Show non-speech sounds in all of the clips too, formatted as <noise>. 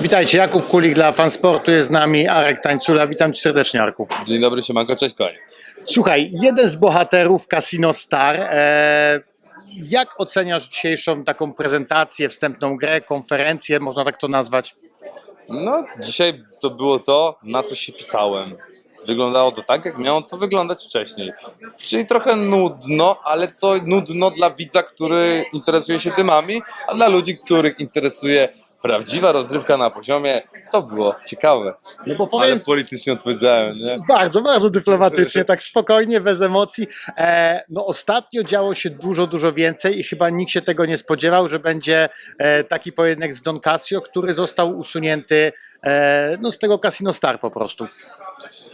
Witajcie, Jakub Kulik dla Fansportu, jest z nami Arek Tańcula. Witam cię serdecznie, Arku. Dzień dobry, siemanko, cześć koń. Słuchaj, jeden z bohaterów Casino Star. E, jak oceniasz dzisiejszą taką prezentację, wstępną grę, konferencję, można tak to nazwać? No, dzisiaj to było to, na co się pisałem. Wyglądało to tak, jak miało to wyglądać wcześniej. Czyli trochę nudno, ale to nudno dla widza, który interesuje się dymami, a dla ludzi, których interesuje prawdziwa rozrywka na poziomie, to było ciekawe. No bo Ale powiem politycznie odpowiedziałem, nie? bardzo, bardzo dyplomatycznie, tak spokojnie, bez emocji. E, no ostatnio działo się dużo, dużo więcej i chyba nikt się tego nie spodziewał, że będzie e, taki pojedynek z Don Casio, który został usunięty e, no, z tego Casino Star po prostu.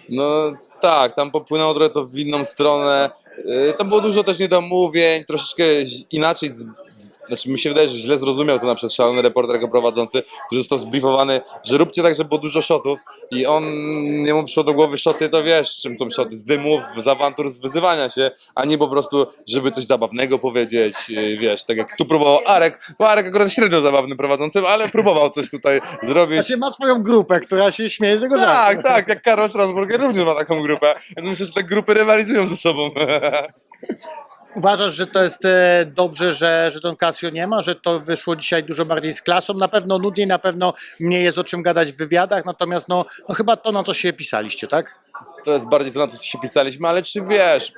No tak, tam popłynęło trochę to w inną stronę. Yy, Tam było dużo też niedomówień, troszeczkę inaczej. Z... Znaczy mi się wydaje, że źle zrozumiał to na przykład szalony reporter jako prowadzący, który został zbriefowany, że róbcie tak, żeby było dużo shotów i on, nie mu przyszło do głowy shoty, to wiesz czym są shoty, z dymów, z awantur, z wyzywania się, a nie po prostu, żeby coś zabawnego powiedzieć, yy, wiesz, tak jak tu próbował Arek, bo Arek akurat średnio zabawnym prowadzącym, ale próbował coś tutaj zrobić. Znaczy ma swoją grupę, która się śmieje z jego. Tak, tak, jak Karol Strasburger również ma taką grupę. Więc myślę, że te grupy rywalizują ze sobą. <laughs> Uważasz, że to jest e, dobrze, że, że Don Casio nie ma, że to wyszło dzisiaj dużo bardziej z klasą? Na pewno nudniej, na pewno mniej jest o czym gadać w wywiadach, natomiast no, no chyba to, na co się pisaliście, tak? To jest bardziej to, na co się pisaliśmy, ale czy wiesz,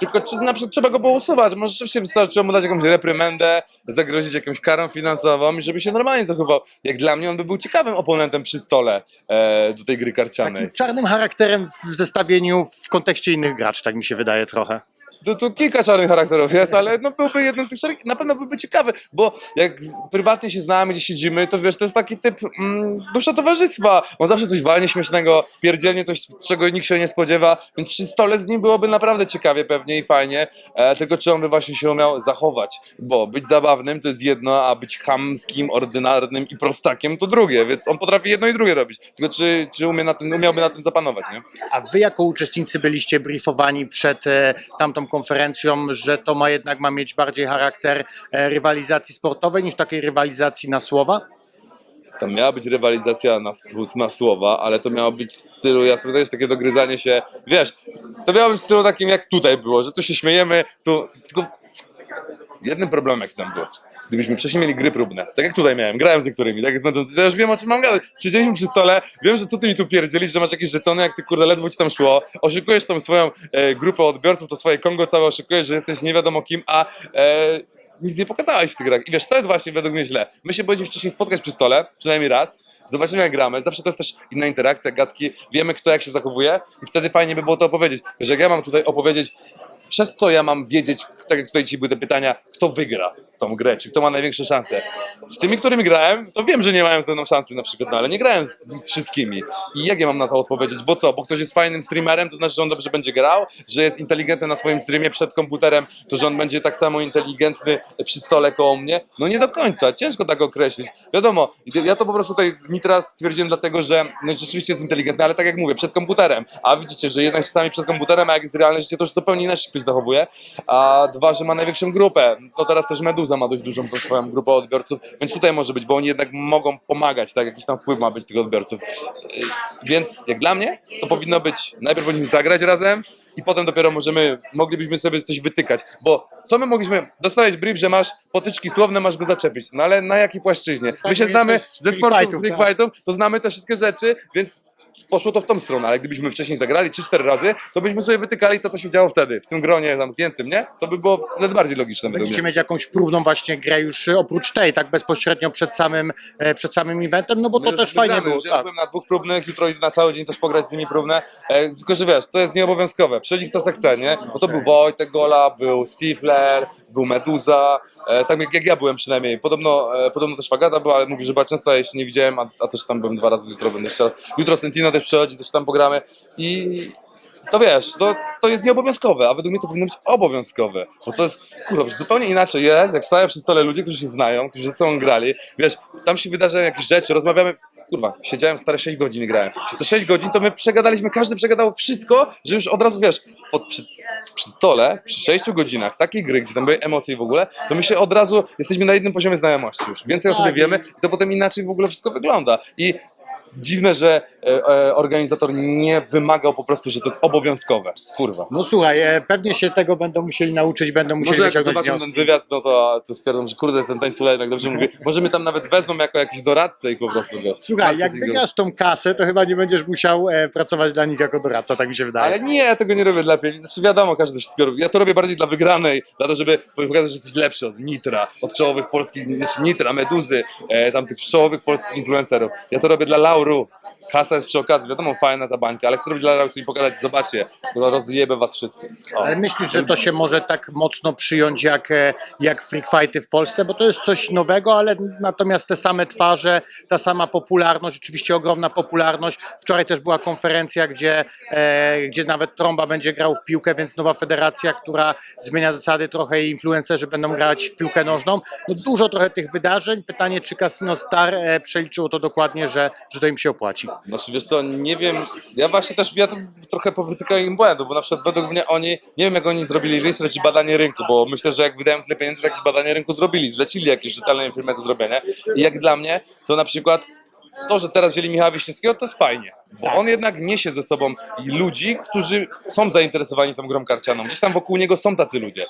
tylko czy na przykład trzeba go było usuwać, może rzeczywiście wystarczyło mu dać jakąś reprymendę, zagrozić jakąś karą finansową i żeby się normalnie zachował. Jak dla mnie on by był ciekawym oponentem przy stole e, do tej gry karcianej. Takim czarnym charakterem w zestawieniu w kontekście innych graczy, tak mi się wydaje trochę. To tu kilka czarnych charakterów jest, ale no byłby jednym z tych czarnych, na pewno byłby ciekawy, bo jak prywatnie się znamy, gdzie siedzimy, to wiesz, to jest taki typ mm, dusza towarzystwa. On zawsze coś walnie śmiesznego, pierdzielnie coś, czego nikt się nie spodziewa, więc przy stole z nim byłoby naprawdę ciekawie pewnie i fajnie, e, tylko czy on by właśnie się umiał zachować, bo być zabawnym to jest jedno, a być chamskim, ordynarnym i prostakiem to drugie, więc on potrafi jedno i drugie robić, tylko czy, czy umie na tym, umiałby na tym zapanować, nie? A wy jako uczestnicy byliście briefowani przed e, tamtą konferencją, że to ma jednak ma mieć bardziej charakter e, rywalizacji sportowej niż takiej rywalizacji na słowa? Tam miała być rywalizacja na, na słowa, ale to miało być w stylu, ja sobie też takie dogryzanie się, wiesz, to miało być w stylu takim jak tutaj było, że tu się śmiejemy, tu, tylko jednym problemem jak tam było, gdybyśmy wcześniej mieli gry próbne, tak jak tutaj miałem, grałem z niektórymi, tak? Jak z metodą, ja już wiem o czym mam gadać, siedzieliśmy przy stole, wiem, że co ty mi tu pierdzielisz, że masz jakieś żetony, jak ty kurde ledwo ci tam szło, oszukujesz tą swoją e, grupę odbiorców, to swoje Kongo całe oszukujesz, że jesteś nie wiadomo kim, a e, nic nie pokazałeś w tych grach. I wiesz, to jest właśnie według mnie źle. My się będziemy wcześniej spotkać przy stole, przynajmniej raz, zobaczymy jak gramy, zawsze to jest też inna interakcja, gadki, wiemy kto jak się zachowuje i wtedy fajnie by było to opowiedzieć, że ja mam tutaj opowiedzieć, przez co ja mam wiedzieć, tak jak tutaj dzisiaj były te pytania, kto wygra tą grę, czy kto ma największe szanse. Z tymi, którymi grałem, to wiem, że nie mają ze mną szansy na przykład, no ale nie grałem z, z wszystkimi. I jak ja mam na to odpowiedzieć? Bo co? Bo ktoś jest fajnym streamerem, to znaczy, że on dobrze będzie grał, że jest inteligentny na swoim streamie przed komputerem, to że on będzie tak samo inteligentny przy stole koło mnie? No nie do końca, ciężko tak określić. Wiadomo, ja to po prostu tutaj Nitras stwierdziłem dlatego, że no, rzeczywiście jest inteligentny, ale tak jak mówię, przed komputerem. A widzicie, że jednak czasami przed komputerem, a jak jest realne życie, to już zupełnie inaczej ktoś zachowuje. A dwa, że ma największą grupę. To teraz też Meduza ma dość dużą tą swoją grupę odbiorców, więc tutaj może być, bo oni jednak mogą pomagać, tak? Jakiś tam wpływ ma być tych odbiorców. Yy, Więc jak dla mnie, to powinno być, najpierw powinniśmy zagrać razem, i potem dopiero możemy, moglibyśmy sobie coś wytykać, bo co my mogliśmy, dostałeś brief, że masz potyczki słowne, masz go zaczepić, no ale na jakiej płaszczyźnie? My się jak znamy ze free sportu freak tak. fightów, to znamy te wszystkie rzeczy, więc poszło to w tą stronę, ale gdybyśmy wcześniej zagrali 3-4 razy, to byśmy sobie wytykali to, co się działo wtedy, w tym gronie zamkniętym, nie? To by było wtedy bardziej logiczne według Będziecie mnie. mieć jakąś próbną właśnie grę już oprócz tej, tak bezpośrednio przed samym, e, przed samym eventem, no bo My to już też fajnie wygramy, było. już Ja Tak. byłem na dwóch próbnych, jutro idę na cały dzień też pograć z nimi próbne. E, tylko, że wiesz, to jest nieobowiązkowe. Przychodzi kto se chce, nie? Bo to był Wojtek Gola, był Stifler, był Meduza. E, tak jak, jak ja byłem przynajmniej. Podobno, e, podobno też Fagata była, ale mówi, że była często, ja jeszcze nie widziałem, a, a też tam byłem dwa razy, jutro będę jeszcze raz. Jutro Sentino też przychodzi, też tam pogramy. I to wiesz, to, to jest nieobowiązkowe, a według mnie to powinno być obowiązkowe. Bo to jest, kurwa, zupełnie inaczej jest, jak stają przy stole ludzie, którzy się znają, którzy ze sobą grali. Wiesz, tam się wydarzają jakieś rzeczy, rozmawiamy, kurwa, siedziałem stare 6 godzin i grałem. Przez te 6 godzin to my przegadaliśmy, każdy przegadał wszystko, że już od razu wiesz, pod, przy, przy stole, przy 6 godzinach takiej gry, gdzie tam były emocje w ogóle, to my się od razu jesteśmy na jednym poziomie znajomości już. Więcej o sobie Tak, wiemy i to potem inaczej w ogóle wszystko wygląda. I dziwne, że e, e, organizator nie wymagał po prostu, że to jest obowiązkowe. Kurwa. No słuchaj, e, pewnie się tego będą musieli nauczyć, będą musieli Może jak wyciągnąć zobaczą wnioski. ten wywiad, no to, to stwierdzą, że kurde, ten tańcula jednak dobrze mówi. Może mnie tam nawet wezmą jako jakiś doradcę i po prostu wiesz. Słuchaj, jak marketingowy. wygrasz tą kasę, to chyba nie będziesz musiał e, pracować dla nich jako doradca, tak mi się wydaje. Ale nie, ja tego nie robię dla pieniędzy. Znaczy wiadomo, każdy wszystko robi. Ja to robię bardziej dla wygranej, dla to, żeby pokazać, że jesteś lepszy od Nitra, od czołowych polskich, znaczy Nitra, Meduzy, e, tam tych czołowych polskich influencerów. Ja to robię dla Lauru. Kasa jest przy okazji, wiadomo, fajna ta bańka, ale chcę robić dla Lauru i pokazać, zobaczcie, to rozjebę was wszystkich. Ale myślisz, że to się może tak mocno przyjąć jak, e, jak freak fighty w Polsce, bo to jest coś nowego, ale natomiast te same twarze, ta sama popularność, oczywiście ogromna popularność. Wczoraj też była konferencja, gdzie, e, gdzie nawet Tromba będzie grał w piłkę, więc nowa federacja, która zmienia zasady trochę i influencerzy będą grać w piłkę nożną. No dużo trochę tych wydarzeń. Pytanie, czy Casino Star e, przeliczyło to dokładnie, że, że to im się opłaci. Znaczy wiesz co, nie wiem, ja właśnie też, ja trochę powytykałem im błędu, bo na przykład według mnie oni, nie wiem jak oni zrobili research i badanie rynku, bo myślę, że jak wydają tyle pieniędzy, to jakieś badanie rynku zrobili, zlecili jakieś rzetelne firmy do zrobienia i jak dla mnie, to na przykład to, że teraz wzięli Michała Wiśniewskiego, to jest fajnie, bo on jednak niesie ze sobą ludzi, którzy są zainteresowani tą grą karcianą. Gdzieś tam wokół niego są tacy ludzie.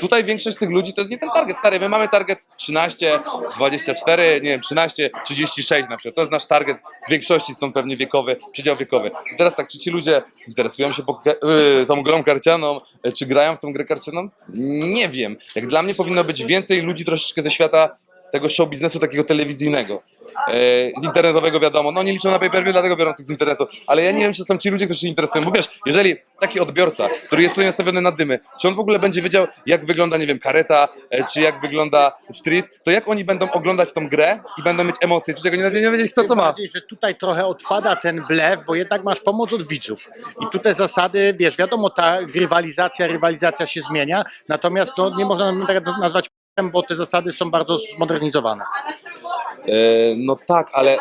Tutaj większość z tych ludzi to jest nie ten target, stary, my mamy target 13, 24, nie wiem, 13, 36 na przykład. To jest nasz target, w większości są pewnie wiekowy, przedział wiekowy. I teraz tak, czy ci ludzie interesują się yy, tą grą karcianą, yy, czy grają w tą grę karcianą? Nie wiem. Jak dla mnie powinno być więcej ludzi troszeczkę ze świata tego show biznesu takiego telewizyjnego. E, z internetowego wiadomo, no nie liczą na pay per view, dlatego biorą tych z internetu, ale ja nie wiem, czy są ci ludzie, którzy się interesują, bo wiesz, jeżeli taki odbiorca, który jest tutaj nastawiony na dymy, czy on w ogóle będzie wiedział, jak wygląda, nie wiem, kareta, e, czy jak wygląda street, to jak oni będą oglądać tą grę i będą mieć emocje, czy oni nie wiedzieć kto co ma. bardziej, że tutaj trochę odpada ten blef, bo jednak masz pomoc od widzów. I tu te zasady, wiesz, wiadomo, ta rywalizacja, rywalizacja się zmienia, natomiast to nie można tego nazwać bo te zasady są bardzo zmodernizowane. E, no tak, ale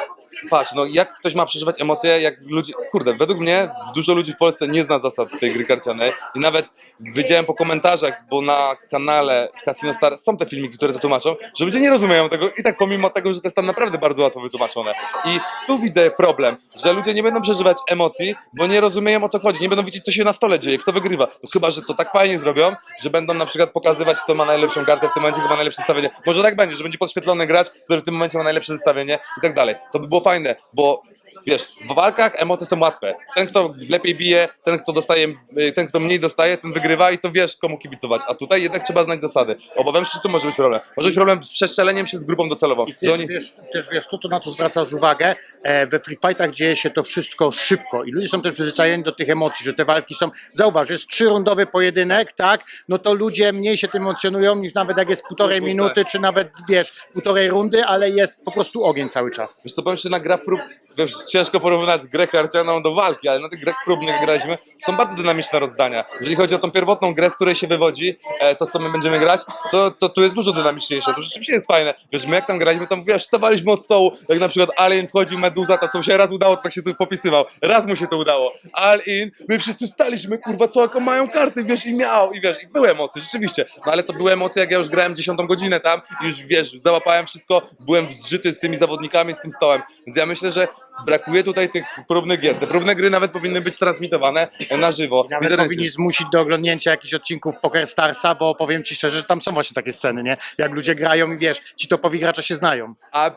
patrz, no jak ktoś ma przeżywać emocje, jak ludzie, kurde, według mnie dużo ludzi w Polsce nie zna zasad tej gry karcianej i nawet widziałem po komentarzach, bo na kanale Casino Star są te filmiki, które to tłumaczą, że ludzie nie rozumieją tego i tak pomimo tego, że to jest tam naprawdę bardzo łatwo wytłumaczone. I tu widzę problem, że ludzie nie będą przeżywać emocji, bo nie rozumieją o co chodzi, nie będą wiedzieć co się na stole dzieje, kto wygrywa. No chyba, że to tak fajnie zrobią, że będą na przykład pokazywać kto ma najlepszą kartę w tym momencie, kto ma najlepsze zestawienie. Może tak będzie, że będzie podświetlony gracz, który w tym momencie ma najlepsze zestawienie i tak dalej. To by było fajne, bo wiesz, w walkach emocje są łatwe. Ten, kto lepiej bije, ten, kto dostaje, y, ten, kto mniej dostaje, ten wygrywa i to wiesz, komu kibicować. A tutaj jednak trzeba znać zasady. Obawiam się, że tu może być problem. Może być problem z przestrzeleniem się z grupą docelową. I Że też, oni... wiesz, też wiesz, to, to na co zwracasz uwagę, e, we free fightach dzieje się to wszystko szybko i ludzie są też przyzwyczajeni do tych emocji, że te walki są, zauważ, jest trzyrundowy pojedynek, tak, no to ludzie mniej się tym emocjonują niż nawet jak jest półtorej Kurde. minuty, czy nawet, wiesz, półtorej rundy, ale jest po prostu ogień cały czas. Wiesz co, powiem Ci, na gra prób, wiesz, ciężko porównać grę karcianą do walki, ale na tych grach próbnych graliśmy, są bardzo dynamiczne rozdania. Jeżeli chodzi o tą pierwotną grę, z której się wywodzi e, to, co my będziemy grać, to, to tu jest dużo dynamiczniejsze, to rzeczywiście jest fajne. Wiesz, my jak tam graliśmy, tam wiesz, stawaliśmy od stołu, jak na przykład Alien wchodził, Meduza, to co mu się raz udało, to tak się tu popisywał. Raz mu się to udało. Alien, my wszyscy staliśmy, kurwa, co, jaką mają karty, wiesz, i miał, i wiesz, i były emocje, rzeczywiście. No ale to były emocje, jak ja już grałem dziesiątą godzinę tam i już, wiesz, załapałem wszystko, byłem zżyty z tymi zawodnikami, z tym stołem. Więc ja myślę, że brakuje tutaj tych próbnych gier. Te próbne gry nawet powinny być transmitowane na żywo. w Nawet powinni zmusić do oglądnięcia jakichś odcinków Poker Starsa, bo powiem ci szczerze, że tam są właśnie takie sceny, nie? Jak ludzie grają i wiesz, ci topowi gracze się znają. A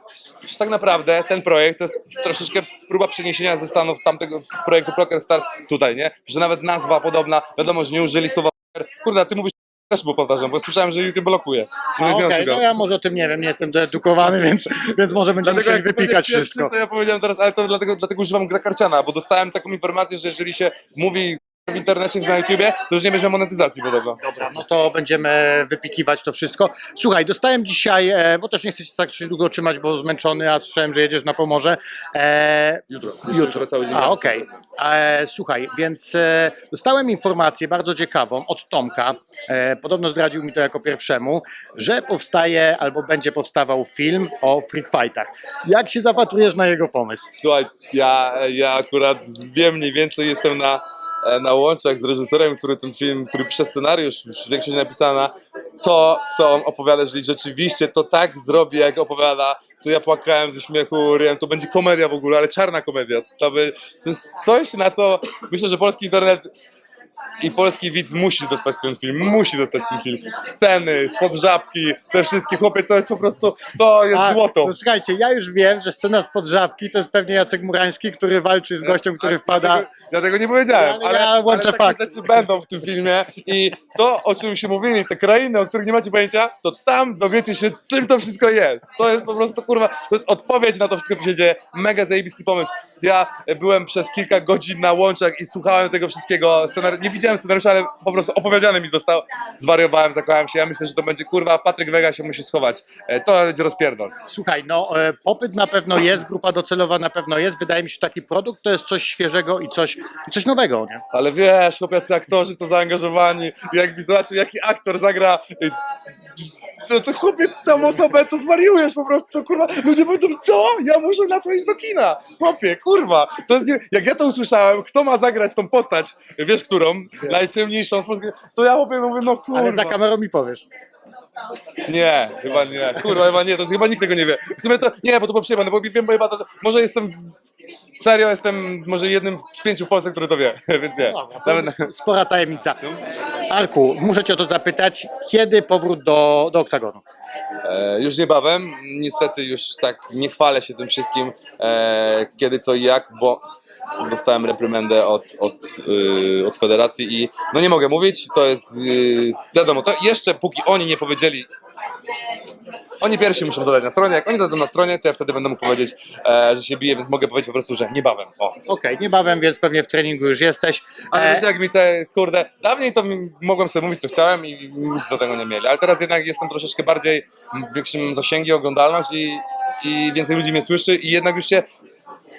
czy tak naprawdę ten projekt to jest troszeczkę próba przeniesienia ze Stanów tamtego projektu Poker Stars tutaj, nie? Że nawet nazwa podobna, wiadomo, że nie użyli słowa poker. Ty mówisz też mu powtarzam, bo słyszałem, że YouTube blokuje. A, Okej, no ja może o tym nie wiem, nie jestem doedukowany, <laughs> więc, więc może będziemy Dlatego musieli wypikać wszystko. To ja powiedziałem teraz, ale to dlatego, dlatego używam gra karciana, bo dostałem taką informację, że jeżeli się mówi w internecie, na YouTubie, to już nie bierze monetyzacji podobno. Dobra, no to będziemy wypikiwać to wszystko. Słuchaj, dostałem dzisiaj, e, bo też nie chcę się tak długo trzymać, bo zmęczony, a słyszałem, że jedziesz na Pomorze. E, Jutro. Jutro. Cały dzień. A, okej. E, Słuchaj, więc e, dostałem informację bardzo ciekawą od Tomka, podobno zdradził mi to jako pierwszemu, że powstaje albo będzie powstawał film o freak fightach. Jak się zapatrujesz na jego pomysł? Słuchaj, ja, ja akurat wiem mniej więcej, jestem na, e, na łączach z reżyserem, który ten film, który przez scenariusz, już większość napisana, to co on opowiada, jeżeli rzeczywiście to tak zrobi, jak opowiada, to ja płakałem ze śmiechu, ryłem, to będzie komedia w ogóle, ale czarna komedia. To, by, to jest coś, na co myślę, że polski internet i polski widz musi dostać ten film, musi dostać ten film. Sceny, spod żabki, te wszystkie chłopie, to jest po prostu, to jest A, złoto. To słuchajcie, ja już wiem, że scena spod żabki to jest pewnie Jacek Murański, który walczy z gościem, który wpada. Dlatego, dlatego nie powiedziałem, Ale ale, ja ale, łączę takie fakty. rzeczy będą w tym filmie i to, o czym się mówili, te krainy, o których nie macie pojęcia, to tam dowiecie się, czym to wszystko jest. To jest po prostu, kurwa, to jest odpowiedź na to wszystko, co się dzieje. Mega zajebisty pomysł. Ja byłem przez kilka godzin na łączach i słuchałem tego wszystkiego. Scenar... Nie widziałem scenariusza, ale po prostu opowiedziany mi został. Zwariowałem, zakochałem się. Ja myślę, że to będzie, kurwa, Patryk Wega się musi schować. E, To będzie rozpierdol. Słuchaj, no e, popyt na pewno jest, grupa docelowa na pewno jest. Wydaje mi się, że taki produkt to jest coś świeżego i coś, i coś nowego, nie? Ale wiesz, chłopacy aktorzy w to zaangażowani, jakbyś zobaczył, jaki aktor zagra, y, to, to chłopie, tą osobę to zwariujesz po prostu, kurwa, ludzie powiedzą, co? Ja muszę na to iść do kina, chłopie, kurwa, to jest, nie- jak ja to usłyszałem, kto ma zagrać tą postać, wiesz którą, najciemniejszą z to ja chłopie mówię, no kurwa, Ale za kamerą mi powiesz. Nie, chyba nie, kurwa, chyba nie, to chyba nikt tego nie wie, w sumie to, nie, bo to było bo wiem, bo chyba to, może jestem, serio jestem może jednym z pięciu w Polsce, który to wie, <laughs> więc nie, Nawet- spora tajemnica. Arku, muszę cię o to zapytać, kiedy powrót do, do oktagonu? E, już niebawem. Niestety już tak nie chwalę się tym wszystkim, e, kiedy, co i jak, bo dostałem reprymendę od, od, y, od federacji i no nie mogę mówić, to jest y, wiadomo, to jeszcze póki oni nie powiedzieli oni pierwsi muszą dodać na stronie, jak oni dadzą na stronie, to ja wtedy będę mógł powiedzieć, e, że się bije, więc mogę powiedzieć po prostu, że niebawem, o. Okej, niebawem, więc pewnie w treningu już jesteś. Ale E, wiecie, jak mi te, kurde, dawniej to mi- mogłem sobie mówić, co chciałem i nic do tego nie mieli, ale teraz jednak jestem troszeczkę bardziej w większym zasięgi, oglądalność i, i więcej ludzi mnie słyszy i jednak już się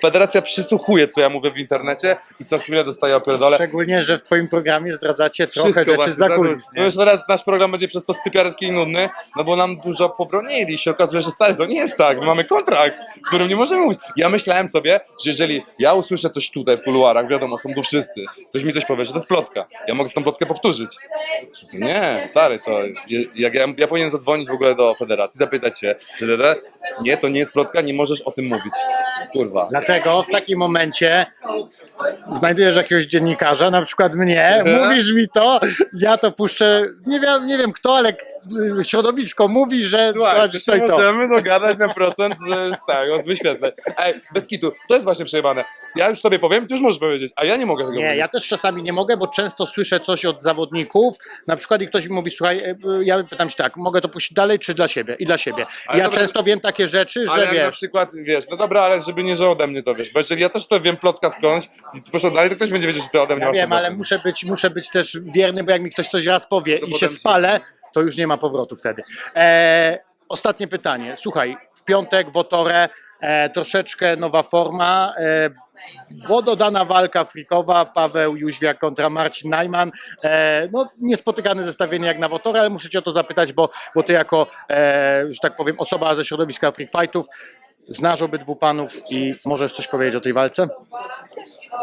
federacja przysłuchuje, co ja mówię w internecie i co chwilę dostaję opierdole. Szczególnie, że w twoim programie zdradzacie trochę Wszystko rzeczy właśnie, za kulis. No już teraz nasz program będzie przez to stypiarski i nudny, no bo nam dużo pobronili i się okazuje, że stary, to nie jest tak, my mamy kontrakt, w którym nie możemy mówić. Ja myślałem sobie, że jeżeli ja usłyszę coś tutaj w kuluarach, wiadomo, są tu wszyscy, ktoś mi coś powie, że to jest plotka, ja mogę tą plotkę powtórzyć. Nie, stary, to jak ja, ja powinienem zadzwonić w ogóle do federacji, zapytać się, dede, nie, to nie jest plotka, nie możesz o tym mówić. Kurwa. Dlatego w takim momencie znajdujesz jakiegoś dziennikarza, na przykład mnie, mówisz mi to, ja to puszczę, nie wiem, nie wiem kto, ale środowisko mówi, że Słuchaj, to, to się możemy dogadać na procent z, z tego, z wyświetleń. Ej, bez kitu, to jest właśnie przejebane. Ja już tobie powiem, ty już możesz powiedzieć, a ja nie mogę tego Nie, powiedzieć. ja też czasami nie mogę, bo często słyszę coś od zawodników, na przykład i ktoś mi mówi, słuchaj, e, ja pytam się tak, mogę to puścić dalej, czy dla siebie? I dla siebie. Ale ja by- często wiem takie rzeczy, Ale że jak na wiesz, przykład, wiesz, no dobra, ale żeby nie, że ode mnie to wiesz, bo jeżeli ja też to wiem plotka skądś i ty poszedł dalej, to ktoś będzie wiedzieć, że ty ode mnie ja masz wiem, ale muszę być, muszę być też wierny, bo jak mi ktoś coś raz powie i się potem się- spalę, to już nie ma powrotu wtedy. E, ostatnie pytanie. Słuchaj, w piątek w Otorę e, troszeczkę nowa forma. E, bo dodana walka frikowa, Paweł Jóźwiak kontra Marcin Najman. E, no, niespotykane zestawienie jak na Wotorę, ale muszę cię o to zapytać, bo, bo ty jako, e, że tak powiem, osoba ze środowiska freak fightów, znasz obydwu panów i możesz coś powiedzieć o tej walce?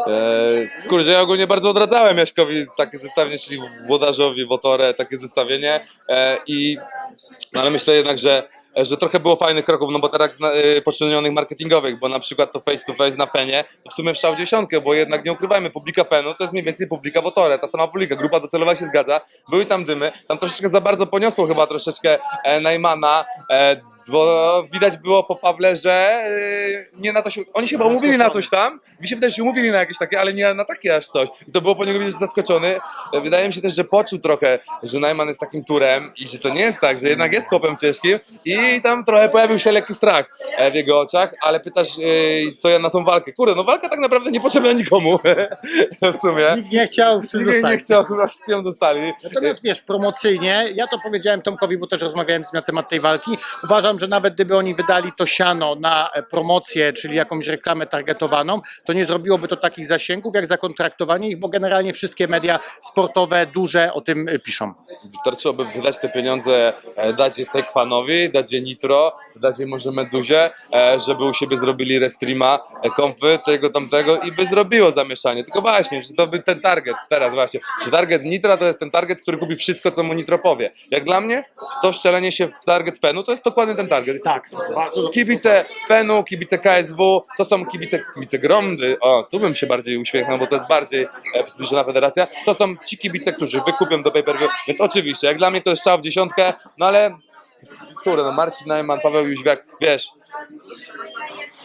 Eee, kurczę, ja ogólnie bardzo odradzałem Jaśkowi takie zestawienie, czyli Włodarzowi, Wotorę, takie zestawienie. Eee, i no ale myślę jednak, że że trochę było fajnych kroków, no bo teraz e, poczynionych marketingowych, bo na przykład to face to face na Fenie, to w sumie wszał dziesiątkę, bo jednak nie ukrywajmy, publika Fenu to jest mniej więcej publika Wotore, ta sama publika, grupa docelowa się zgadza, były tam dymy, tam troszeczkę za bardzo poniosło chyba troszeczkę e, Najmana, e, bo widać było po Pawle, że yy, nie na to się. Oni się chyba umówili na coś tam. Mi się wydaje, że się umówili na jakieś takie, ale nie na takie aż coś. I to było po niego widać zaskoczony. Wydaje mi się też, że poczuł trochę, że Najman jest takim turem i że to nie jest tak, że jednak jest chłopem ciężkim i tam trochę pojawił się lekki strach e, w jego oczach, ale pytasz, yy, co ja na tą walkę. Kurde, no walka tak naprawdę nie potrzebna nikomu <laughs> w sumie. Nikt nie chciał, wszyscy Nikt nie chciał, chyba wszyscy ją dostali. Natomiast wiesz, promocyjnie, ja to powiedziałem Tomkowi, bo też rozmawiałem z nim na temat tej walki. Uważam, że nawet gdyby oni wydali to siano na e, promocję, czyli jakąś reklamę targetowaną, to nie zrobiłoby to takich zasięgów jak zakontraktowanie ich, bo generalnie wszystkie media sportowe duże o tym e, piszą. Wystarczyłoby wydać te pieniądze, e, dać je Tekwanowi, dać je Nitro, dać je może Meduzie, żeby u siebie zrobili restreama, konfy, tego tamtego i by zrobiło zamieszanie. Tylko właśnie, czy to by ten target, teraz właśnie, czy target Nitra to jest ten target, który kupi wszystko, co mu Nitro powie. Jak dla mnie, to szczelenie się w target Fenu to jest dokładnie ten target. Tak, Kibice Fenu, kibice KSW, to są kibice, kibice Gromdy, o, tu bym się bardziej uśmiechnął, bo to jest bardziej e, zbliżona federacja, to są ci kibice, którzy wykupią do pay-per-view, więc oczywiście, jak dla mnie to jest strzał w dziesiątkę, no ale kurde, no Marcin Najman, Paweł Jóźwiak, wiesz,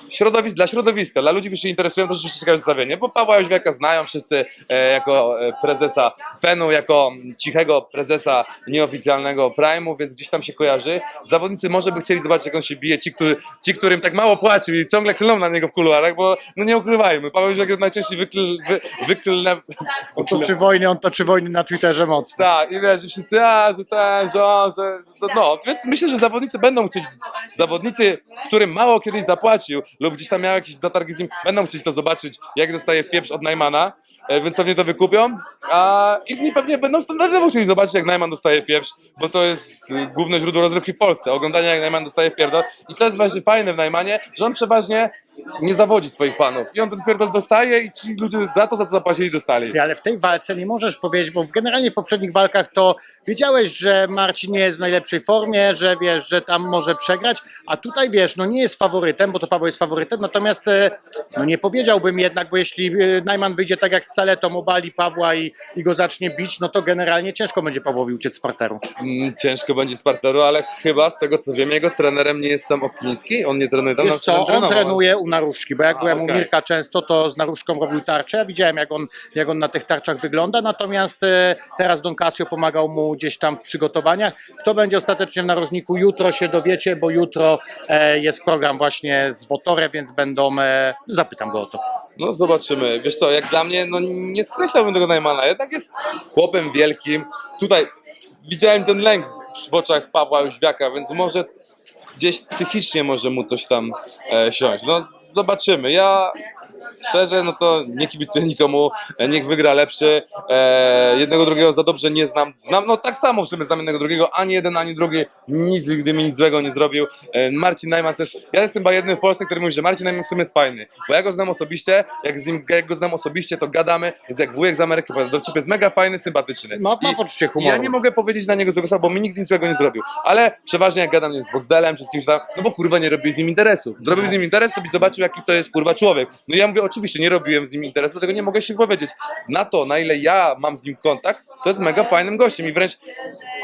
środowisk, dla środowiska, dla ludzi, którzy się interesują, to rzeczywiście ciekawe zestawienie, bo Pawła Jóźwiaka znają wszyscy e, jako e, prezesa Fenu, jako cichego prezesa nieoficjalnego Prime'u, więc gdzieś tam się kojarzy. Zawodnicy może by chcieli zobaczyć, jak on się bije, ci, którzy, ci którym tak mało płacił i ciągle klną na niego w kuluarach, bo no nie ukrywajmy, Paweł Jóźwiak jest najczęściej wykl, wy, wyklne... On toczy wojny, on toczy wojny na Twitterze mocno. Tak, i wiesz, i wszyscy, a, że ten, że on, że... No, no, więc myślę, że zawodnicy będą chcieć, zawodnicy, którym mało kiedyś zapłacił lub gdzieś tam miał jakieś zatargi z nim, będą chcieć to zobaczyć, jak dostaje pieprz od Najmana, e, więc pewnie to wykupią, a inni pewnie będą standardowo chcieli zobaczyć, jak Najman dostaje pieprz, bo to jest e, główne źródło rozrywki w Polsce, oglądanie jak Najman dostaje pierdol. I to jest właśnie fajne w Najmanie, że on przeważnie nie zawodzi swoich fanów i on ten pierdol dostaje i ci ludzie za to, za co zapłacili, dostali. Ty, ale w tej walce nie możesz powiedzieć, bo w generalnie w poprzednich walkach to wiedziałeś, że Marcin nie jest w najlepszej formie, że wiesz, że tam może przegrać, a tutaj wiesz, no nie jest faworytem, bo to Paweł jest faworytem, natomiast e, no nie powiedziałbym jednak, bo jeśli e, Najman wyjdzie tak jak z Saletą, obali Pawła i, i go zacznie bić, no to generalnie ciężko będzie Pawłowi uciec z parteru. Mm, Ciężko będzie z parteru, ale chyba z tego co wiem, jego trenerem nie jest tam Okliński, on nie trenuje tam, Wiesz co, on trenuje u Naruszki, bo jak A, byłem u okej. Mirka często, to z Naruszką robił tarczę, ja widziałem jak on, jak on na tych tarczach wygląda, natomiast e, teraz Don Casio pomagał mu gdzieś tam w przygotowaniach. Kto będzie ostatecznie w narożniku, jutro się dowiecie, bo jutro e, jest program właśnie z Wotorem, więc będą, e, zapytam go o to. No zobaczymy. Wiesz co, jak dla mnie, no nie skreślałbym tego Najmana, jednak jest chłopem wielkim. Tutaj widziałem ten lęk w oczach Pawła Jóźwiaka, więc może gdzieś psychicznie może mu coś tam e, siąść. No zobaczymy. Ja szczerze, no to nie kibicuję nikomu, niech wygra lepszy. E, jednego drugiego za dobrze nie znam. Znam, no tak samo w sumie znam jednego drugiego, ani jeden, ani drugi nic, nigdy mi nic złego nie zrobił. E, Marcin Najman to jest, ja jestem chyba jednym w Polsce, który mówi, że Marcin Najman w sumie jest fajny, bo ja go znam osobiście, jak, z nim, jak go znam osobiście, to gadamy, jest jak wujek z Ameryki, do ciebie jest mega fajny, sympatyczny. Ma, ma I- poczucie i humoru. ja nie mogę powiedzieć na niego złego słowa, bo mi nikt nic złego nie zrobił. Ale przeważnie jak gadam nie wiem, z Boxdelem czy z kimś tam, no bo kurwa nie robię z nim interesu. Zrobił z nim interes, to byś zobaczył jaki to jest kurwa człowiek. No ja mówię, oczywiście nie robiłem z nim interesu, dlatego nie mogę się powiedzieć. Na to, na ile ja mam z nim kontakt, to jest mega fajnym gościem i wręcz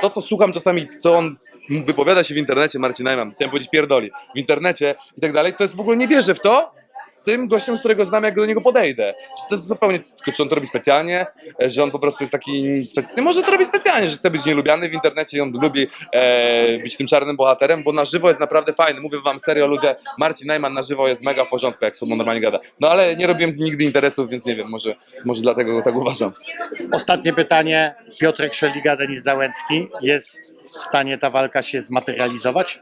to, co słucham czasami, co on wypowiada się w internecie, Marcin Najman, chciałem powiedzieć pierdoli, w internecie i tak dalej, to jest w ogóle, nie wierzę w to, z tym gościem, z którego znam, jak do niego podejdę. Czy to jest zupełnie, tylko czy on to robi specjalnie, e, że on po prostu jest taki specjalny. Może to robi specjalnie, że chce być nielubiany w internecie i on lubi e, być tym czarnym bohaterem, bo na żywo jest naprawdę fajny. Mówię wam serio, ludzie, Marcin Najman na żywo jest mega w porządku, jak sobą normalnie gada. No ale nie robiłem z nim nigdy interesów, więc nie wiem, może, może dlatego tak uważam. Ostatnie pytanie. Piotrek Szeliga, Denis Załęcki. Jest w stanie ta walka się zmaterializować?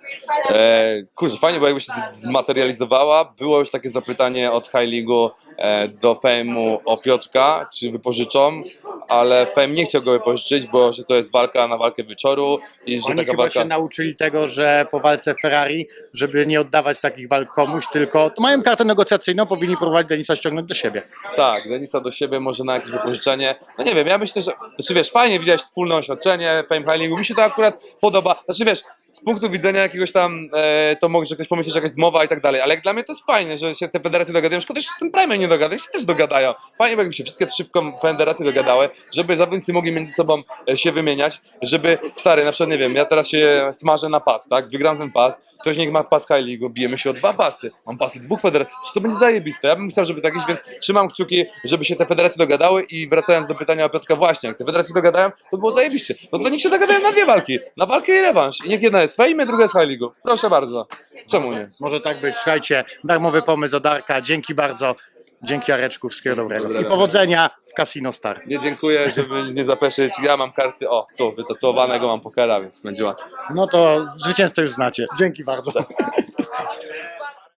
E, kurczę, fajnie, bo jakby się zmaterializowała, było już takie zapytanie od High League'u e, do Fame'u o Piotrka, czy wypożyczą, ale Fame nie chciał go wypożyczyć, bo że to jest walka na walkę wieczoru i że Oni taka chyba walka... się nauczyli tego, że po walce Ferrari, żeby nie oddawać takich walk komuś, tylko to mają kartę negocjacyjną, powinni próbować Denisa ściągnąć do siebie. Tak, Denisa do siebie, może na jakieś wypożyczenie. No nie wiem, ja myślę, że. Znaczy wiesz, fajnie widziałeś wspólne oświadczenie, Fame High League. Mi się to akurat podoba. Znaczy wiesz, punktu widzenia jakiegoś tam, e, to może ktoś pomyśleć, że jakaś zmowa i tak dalej, ale jak dla mnie to jest fajne, że się te federacje dogadają. Szkoda, że z tym Prime'em nie dogadają, się też dogadają. Fajnie, jakby się wszystkie szybko federacje dogadały, żeby zawodnicy mogli między sobą e, się wymieniać, żeby, stary, na przykład, nie wiem, ja teraz się smażę na pas, tak, wygram ten pas, ktoś niech ma pas High League, bijemy się o dwa pasy, mam pasy dwóch federacji, czy to będzie zajebiste, ja bym chciał, żeby tak iść, więc trzymam kciuki, żeby się te federacje dogadały i wracając do pytania o Piotrka właśnie, jak te federacje dogadają, to było zajebiście, no to niech się dogadają na dwie walki, na walkę i rewanż i niech jedna jest Fame, druga jest High proszę bardzo, czemu nie? Może tak być. Słuchajcie, darmowy pomysł od Arka. Dzięki bardzo. Dzięki Areczku, wszystkiego dobrego. I Pozdrawiam. powodzenia w Casino Star. Nie dziękuję, żeby nie zapeszyć, ja mam karty, o, tu, wytatuowanego mam pokera, więc będzie łatwo. No to zwycięzcę już znacie. Dzięki bardzo.